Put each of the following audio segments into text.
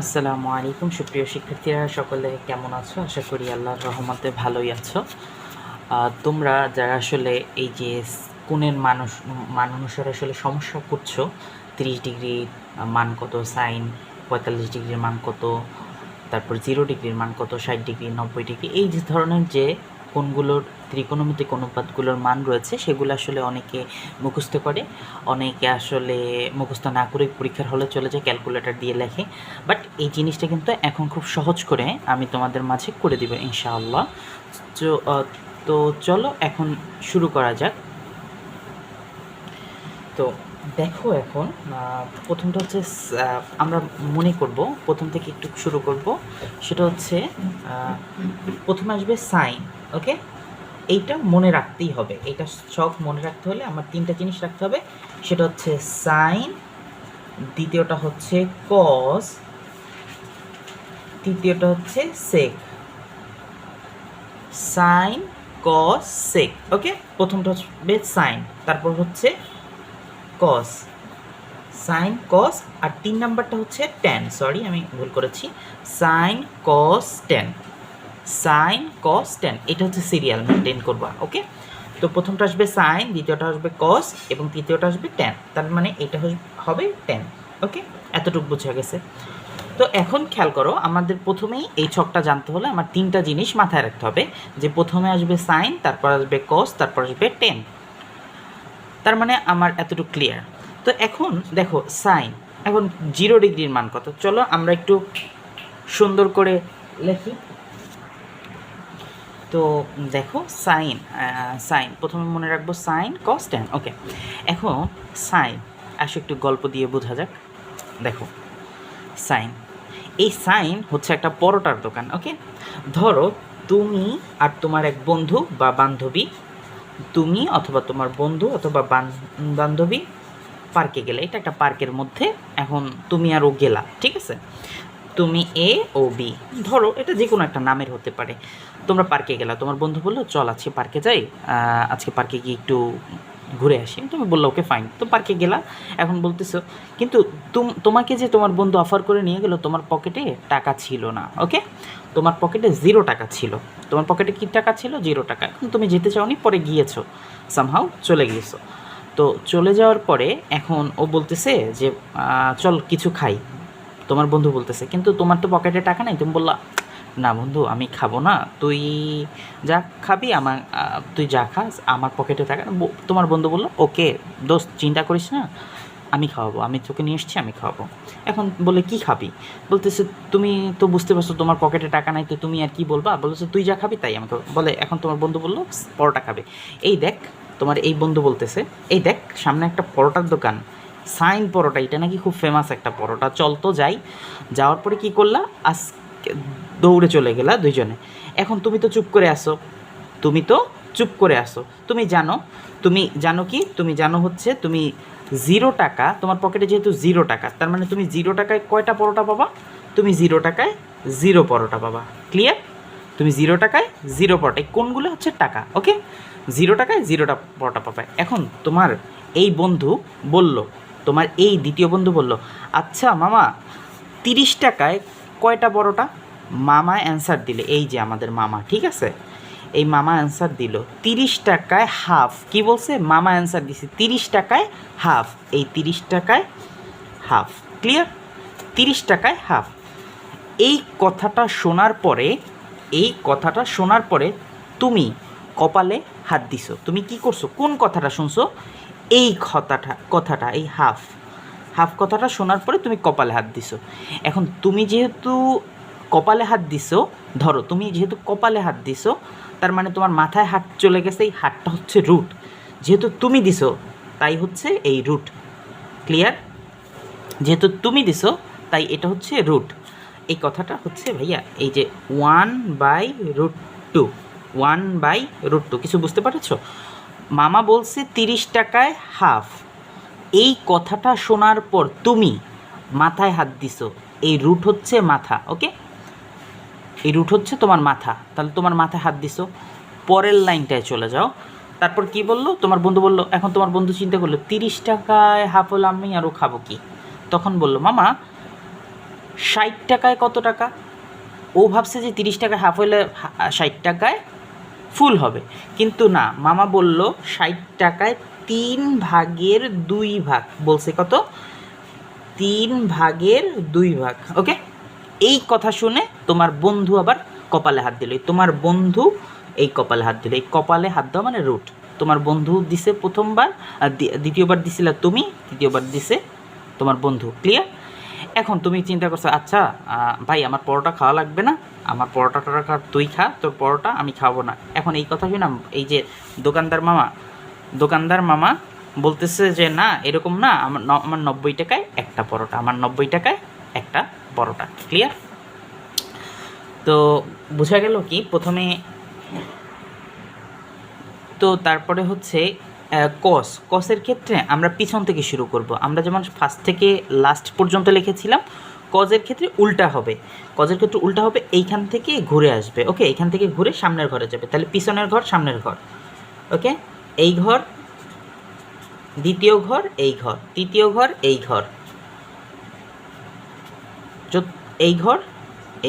আসসালামু আলাইকুম, সুপ্রিয় শিক্ষার্থীরা, সকলে কেমন আছো? আশা করি আল্লাহর রহমতে ভালোই আছো। তোমরা যারা আসলে এই যে কোণের মানুষ, মান অনুসারে আসলে সমস্যা করছ, তিরিশ ডিগ্রি মান কত, সাইন পঁয়তাল্লিশ ডিগ্রির মান কত তারপর জিরো ডিগ্রির মান কত, ষাট ডিগ্রি নব্বই ডিগ্রি এই যে ধরনের যে কোনগুলোর ত্রিকোণমিতিক অনুপাতগুলোর মান রয়েছে, সেগুলো আসলে অনেকে মুখস্থ করে, অনেকে আসলে মুখস্থ না করে পরীক্ষার হলে চলে যায় ক্যালকুলেটর দিয়ে লেখে। বাট এই জিনিসটা কিন্তু এখন খুব সহজ করে আমি তোমাদের মাঝে করে দিব ইনশাআল্লাহ। তো তো চলো এখন শুরু করা যাক। তো দেখো এখন প্রথমটা হচ্ছে আমরা মনে করব, প্রথম থেকে একটু শুরু করব। সেটা হচ্ছে প্রথমে আসবে সাইন, ওকে? এইটা মনে রাখতেই হবে। এইটা সব মনে রাখতে হলে আমার তিনটা জিনিস রাখতে হবে। সেটা হচ্ছে সাইন, দ্বিতীয়টা হচ্ছে কস, তৃতীয়টা হচ্ছে সেক। সাইন, কস, সেক, ওকে? প্রথমটা হচ্ছে সাইন, তারপর হচ্ছে কস সাইন কস আর তিন নাম্বারটা হচ্ছে ট্যান সরি আমি ভুল করেছি। Sine cos tan sine cos tan এটা হচ্ছে সিরিয়াল মেনটেন করবা ওকে তো প্রথমটা আসবে সাইন দ্বিতীয়টা আসবে কস এবং তৃতীয়টা আসবে ট্যান তার মানে এটা হবে ট্যান ওকে এতটুকু বোঝা গেছে। তো এখন খেয়াল করো, আমাদের প্রথমেই এই ছকটা জানতে হলে আমার তিনটা জিনিস মাথায় রাখতে হবে, যে প্রথমে আসবে সাইন তারপর আসবে কস তারপর আসবে টেন তার মানে আমার এতটুকু ক্লিয়ার তো এখন দেখো সাইন এখন জিরো ডিগ্রির মান কত? চলো আমরা একটু সুন্দর করে লেখি। তো দেখো সাইন সাইন প্রথমে মনে রাখব সাইন কস টেন ওকে এখন সাইন আসো একটু গল্প দিয়ে বোঝা যাক। দেখো সাইন এই সাইন হচ্ছে একটা পরোটার দোকান ওকে ধরো তুমি আর তোমার এক বন্ধু বা বান্ধবী তুমি অথবা তোমার বন্ধু অথবা বান- বান্ধবী পার্কে গেলে, এটা একটা পার্কের মধ্যে এখন তুমি আর ও গেলা, ঠিক আছে? তুমি এ ও বি, ধরো এটা যে কোনো একটা নামের হতে পারে। তোমরা পার্কে গেলা, তোমার বন্ধু বলল, চল আজকে পার্কে যাই আজকে পার্কে গিয়ে একটু ঘুরে আসি। তুমি বলল, ওকে ফাইন তো পার্কে গেলা, এখন বলতেছো, কিন্তু তুম- তোমাকে যে তোমার বন্ধু অফার করে নিয়ে গেলো, তোমার পকেটে টাকা ছিল না ওকে তোমার পকেটে জিরো টাকা ছিল। তোমার পকেটে কি টাকা ছিল? জিরো টাকা। এখন তুমি যেতে চাওনি, পরে গিয়েছো। সামহাও চলে গিয়েছো। তো চলে যাওয়ার পরে এখন ও বলতেছে যে চল কিছু খাই। তোমার বন্ধু বলতেছে, কিন্তু তোমার তো পকেটে টাকা নেই। তুমি বললা, না বন্ধু, আমি খাব না। তুই যা খাবি, আমার তুই যা খাস আমার পকেটে টাকা তোমার বন্ধু বলল, ওকে, দোস্ত, চিন্তা করিস না। আমি খাওয়াবো, আমি তোকে নিয়ে এসছি, আমি খাওয়াবো। এখন বলে, কি খাবি? বলতেছে, তুমি তো বুঝতে পারছ, তোমার পকেটে টাকা নাই, তো তুমি আর কি বলবা? বলতেছে, তুই যা খাবি, তাই আমাকে বলে, এখন তোমার বন্ধু বলল পরোটা খাবে। এই দেখ, তোমার এই বন্ধু বলতেছে, এই দেখ, সামনে একটা পরোটার দোকান। সাইন পরোটা, এটা নাকি খুব ফেমাস একটা পরোটা। চল তো যাই। যাওয়ার পরে কি করলা? আজকে দৌড়ে চলে গেলা দুইজনে। এখন তুমি তো চুপ করে আসো তুমি তো চুপ করে আসো তুমি জানো তুমি জানো কি? তুমি জানো হচ্ছে, তুমি জিরো টাকা, তোমার পকেটে যেহেতু জিরো টাকা, তার মানে তুমি জিরো টাকায় কয়টা পরোটা পাবা? তুমি জিরো টাকায় জিরো পরোটা পাবা। ক্লিয়ার তুমি জিরো টাকায় জিরো পরোটা। কোনগুলো হচ্ছে টাকা ওকে জিরো টাকায় জিরোটা পরোটা পাবে। এখন তোমার এই বন্ধু বলল, তোমার এই দ্বিতীয় বন্ধু বলল আচ্ছা মামা, তিরিশ টাকায় কয়টা পরোটা? মামা অ্যান্সার দিলে, এই যে আমাদের মামা, ঠিক আছে? এই মামা অ্যান্সার দিল। তিরিশ টাকায় হাফ কি বলছে? মামা অ্যান্সার দিছে, তিরিশ টাকায় হাফ এই তিরিশ টাকায় হাফ ক্লিয়ার তিরিশ টাকায় হাফ এই কথাটা শোনার পরে, এই কথাটা শোনার পরে তুমি কপালে হাত দিছো। তুমি কি করছ? কোন কথাটা শুনছো? এই কথাটা কথাটা, এই হাফ হাফ কথাটা শোনার পরে তুমি কপালে হাত দিছো। এখন তুমি যেহেতু কপালে হাত দিছো, ধরো, তুমি যেহেতু কপালে হাত দিছো, তার মানে তোমার মাথায় হাত চলে গেছে, এই হাতটা হচ্ছে রুট। যেহেতু তুমি দিছো, তাই হচ্ছে এই রুট। ক্লিয়ার যেহেতু তুমি দিছো, তাই এটা হচ্ছে রুট। এই কথাটা হচ্ছে, ভাইয়া, এই যে one by root two one by root two কিছু বুঝতে পারছ? মামা বলছে তিরিশ টাকায় হাফ এই কথাটা শোনার পর তুমি মাথায় হাত দিছো, এই রুট হচ্ছে মাথা ওকে এই রুট হচ্ছে তোমার মাথা। তাহলে তোমার মাথায় হাত দিছো, পরের লাইনটায় চলে যাও। তারপর কি বলল? তোমার বন্ধু বলল, এখন তোমার বন্ধু চিন্তা করল, তিরিশ টাকায় হাফ হলে আমি আরও খাব কি? তখন বলল, মামা, ষাট টাকায় কত টাকা? ও ভাবছে যে তিরিশ টাকায় হাফ হইলে ষাট টাকায় ফুল হবে। কিন্তু না, মামা বলল, ষাট টাকায় তিন ভাগের দুই ভাগ। বলছে কত? তিন ভাগের দুই ভাগ ওকে এই কথা শুনে তোমার বন্ধু আবার কপালে হাত দিল। তোমার বন্ধু এই কপালে হাত দিল। এই কপালে হাত দেওয়া মানে রুট। তোমার বন্ধু দিছে প্রথমবার, আর দ্বিতীয়বার দিছিলা তুমি, তৃতীয়বার দিছে তোমার বন্ধু। ক্লিয়ার এখন তুমি চিন্তা করছ আচ্ছা ভাই, আমার পরোটা খাওয়া লাগবে না। আমার পরোটা টরোটা খা, তুই খা, তোর পরোটা আমি খাব না। এখন এই কথা শুনে এই যে দোকানদার মামা দোকানদার মামা বলতেছে যে, না, এরকম না, আমার আমার নব্বই টাকায় একটা পরোটা, আমার নব্বই টাকায় একটা পরোটা ক্লিয়ার তো বোঝা গেল কি? প্রথমে তো তারপরে হচ্ছে কস কসের ক্ষেত্রে আমরা পিছন থেকে শুরু করব। আমরা যেমন ফার্স্ট থেকে লাস্ট পর্যন্ত লিখেছিলাম কজের ক্ষেত্রে উল্টা হবে। কজের ক্ষেত্রে উল্টা হবে, এইখান থেকে ঘুরে আসবে ওকে এইখান থেকে ঘুরে সামনের ঘরে যাবে। তাহলে পিছনের ঘর, সামনের ঘর ওকে এই ঘর, দ্বিতীয় ঘর, এই ঘর, তৃতীয় ঘর, এই ঘর। এই ঘর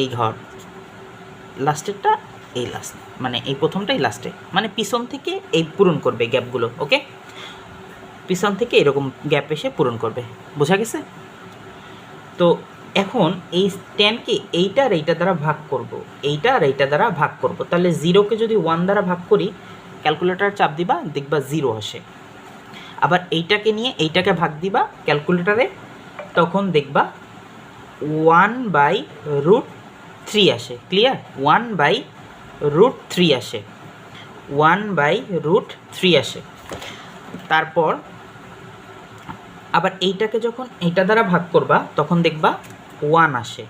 এই ঘর। লাস্টেরটা এই লাস্ট মানে এই প্রথমটাই লাস্টে মানে পিছন থেকে এই পূরণ করবে গ্যাপগুলো, ওকে? পিছন থেকে এরকম গ্যাপ এসে পূরণ করবে। বোঝা গেছে? তো এখন এই টেনকে এইটা আর এইটা দ্বারা ভাগ করব। এইটা আর এইটা দ্বারা ভাগ করব। তাহলে জিরোকে যদি ওয়ান দ্বারা ভাগ করি ক্যালকুলেটার চাপ দিবা, দেখবা জিরো আসে। আবার এইটাকে নিয়ে এইটাকে ভাগ দিবা ক্যালকুলেটারে তখন দেখবা ওয়ান বাই রুট থ্রি আসে, clear? One by root three আসে, ওয়ান বাই রুট থ্রি আসে। তারপর আবার এইটাকে যখন এইটা দ্বারা ভাগ করবা, তখন দেখবা ওয়ান আসে।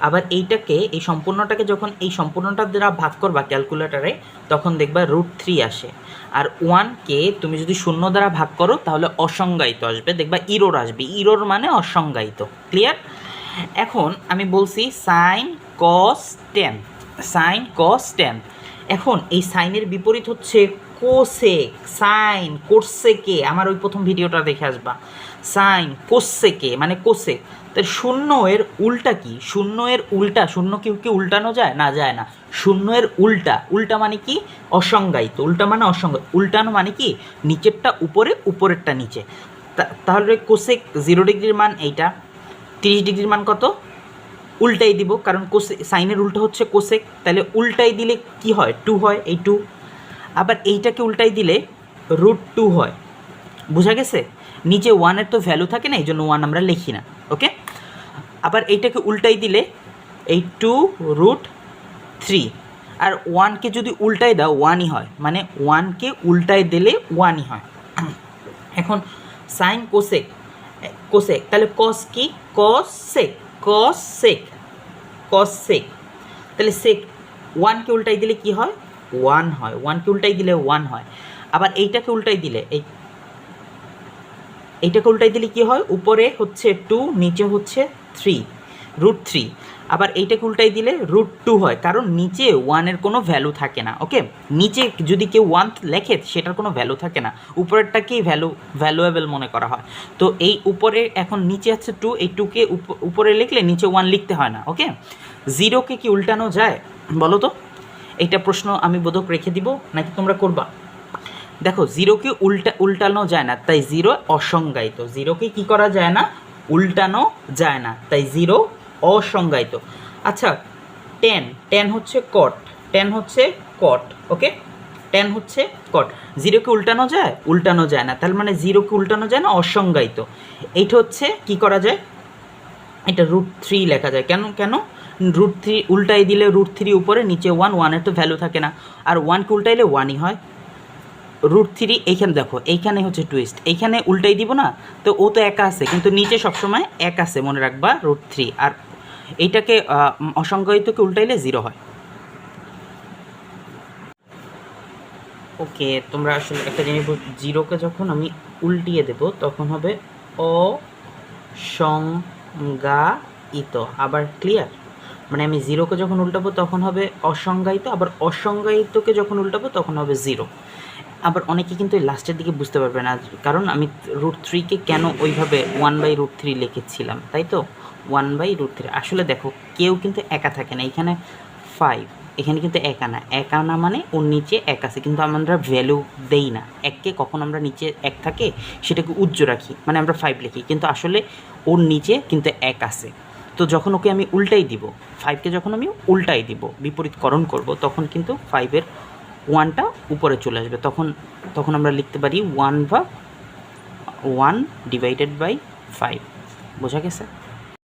আবার এইটাকে, এই সম্পূর্ণটাকে যখন, এই সম্পূর্ণটা দ্বারা ভাগ করবা ক্যালকুলেটারে তখন দেখবা রুট থ্রি আসে। আর ওয়ানকে তুমি যদি শূন্য দ্বারা ভাগ করো, তাহলে অসংজ্ঞায়িত আসবে। দেখবা ইরোর আসবে। ইরোর মানে অসংজ্ঞায়িত। ক্লিয়ার এখন আমি বলছি sine cos tan sine cos tan এখন এই সাইনের বিপরীত হচ্ছে কোসেক সাইন কোর্সেকে আমার ওই প্রথম ভিডিওটা দেখে আসবা। সাইন কোসেকে মানে কোসেক তার শূন্য এর উল্টা কি? শূন্য এর উল্টা, শূন্য কি কি উল্টানো যায়? না যায় না। শূন্য এর উল্টা উল্টা মানে কি? অসংজ্ঞায়িত। উল্টা মানে অসংজ্ঞায়িত। উল্টানো মানে কি? নিচেরটা উপরে, উপরেরটা নিচে। তা- তাহলে কোসেক জিরো ডিগ্রির মান এইটা। তিরিশ ডিগ্রির মান কত? উল্টাই দিব, কারণ কোসে সাইনের উল্টো হচ্ছে কোসেক তাহলে উল্টাই দিলে কি হয়? টু হয়, এই টু আবার এইটাকে উল্টাই দিলে রুট টু হয়। বোঝা গেছে? নিচে ওয়ানের তো ভ্যালু থাকে না এই জন্য ওয়ান আমরা লিখি না ওকে আবার এইটাকে উল্টাই দিলে এই টু রুট থ্রি আর ওয়ানকে যদি উল্টাই দাও ওয়ানই হয়। মানে ওয়ানকে উল্টাই দিলে ওয়ানই হয়। এখন সাইন কোসেক কোসেক তাহলে কস কি? কস সেক কস সেক কস সেক তাহলে সেক ওয়ানকে উল্টাই দিলে কি হয়? ওয়ান হয়। ওয়ানকে উল্টাই দিলে ওয়ান হয়। আবার এইটাকে উল্টাই দিলে, এই এইটাকে উল্টাই দিলে কি হয়? উপরে হচ্ছে টু নিচে হচ্ছে থ্রি রুট থ্রি আবার এইটাকে উল্টাই দিলে রুট টু হয়, কারণ নিচে ওয়ানের কোনো ভ্যালু থাকে না ওকে নিচে যদি কেউ ওয়ান লেখে, সেটার কোনো ভ্যালু থাকে না। উপরেরটাকেই ভ্যালু ভ্যালুয়েবল মনে করা হয়। তো এই উপরে, এখন নিচে আছে টু এই টুকে উপরে লিখলে নিচে ওয়ান লিখতে হয় না ওকে জিরোকে কি উল্টানো যায়? বলো তো। এইটা প্রশ্ন আমি বোধক রেখে দিব, নাকি তোমরা করবা? দেখো জিরোকে উল্টা, উল্টানো যায় না, তাই জিরো অসংজ্ঞায়িত। জিরোকে কি করা যায় না? উল্টানো যায় না। তাই জিরো অসংজ্ঞায়িত। আচ্ছা টেন টেন হচ্ছে কট টেন হচ্ছে কট ওকে টেন হচ্ছে কট জিরোকে উল্টানো যায় উল্টানো যায় না। তার মানে জিরোকে উল্টানো যায় না, অসংজ্ঞায়িত। এইটা হচ্ছে কি করা যায়? এটা রুট থ্রি লেখা যায়। কেন কেন? রুট থ্রি উল্টাই দিলে রুট থ্রি উপরে, নিচে ওয়ান ওয়ানের তো ভ্যালু থাকে না। আর ওয়ানকে উল্টাইলে ওয়ানই হয়। রুট থ্রি এইখানে দেখো, এইখানে হচ্ছে টুইস্ট এইখানে উল্টাই দিব না? তো ও তো একা আছে, কিন্তু নিচে সবসময় এক আছে, মনে রাখবা রুট থ্রি আর এইটাকে অসংজ্ঞায়িতকে উল্টাইলে জিরো হয়। ওকে তোমরা আসলে একটা জিনিস জিরোকে যখন আমি উল্টিয়ে দেব, তখন হবে অসংজ্ঞায়িত। আবার ক্লিয়ার মানে আমি জিরোকে যখন উল্টাবো, তখন হবে অসংজ্ঞায়িত। আবার অসংজ্ঞায়িতকে যখন উল্টাবো, তখন হবে জিরো আবার অনেকে কিন্তু লাস্টের দিকে বুঝতে পারবে না, কারণ আমি রুট থ্রিকে কেন ওইভাবে ওয়ান বাই রুট থ্রি লিখেছিলাম, তাই তো? ওয়ান বাই রুট থ্রি আসলে দেখো, কেউ কিন্তু একা থাকে না, এখানে ফাইভ এখানে কিন্তু এক আনা এক আনা মানে ওর নিচে এক আছে, কিন্তু আমরা ভ্যালু দেই না। এককে কখন আমরা নিচে এক থাকে, সেটাকে উজ্জ্ব রাখি মানে আমরা ফাইভ লিখি, কিন্তু আসলে ওর নিচে কিন্তু এক আছে। তো যখন ওকে আমি উল্টাই দিব ফাইভকে যখন আমি উল্টাই দিব, বিপরীতকরণ করব, তখন কিন্তু ফাইভের ওয়ানটা উপরে চলে আসবে। তখন তখন আমরা লিখতে পারি ওয়ান বা ওয়ান ডিভাইডেড বাই ফাইভ বোঝা গেছে?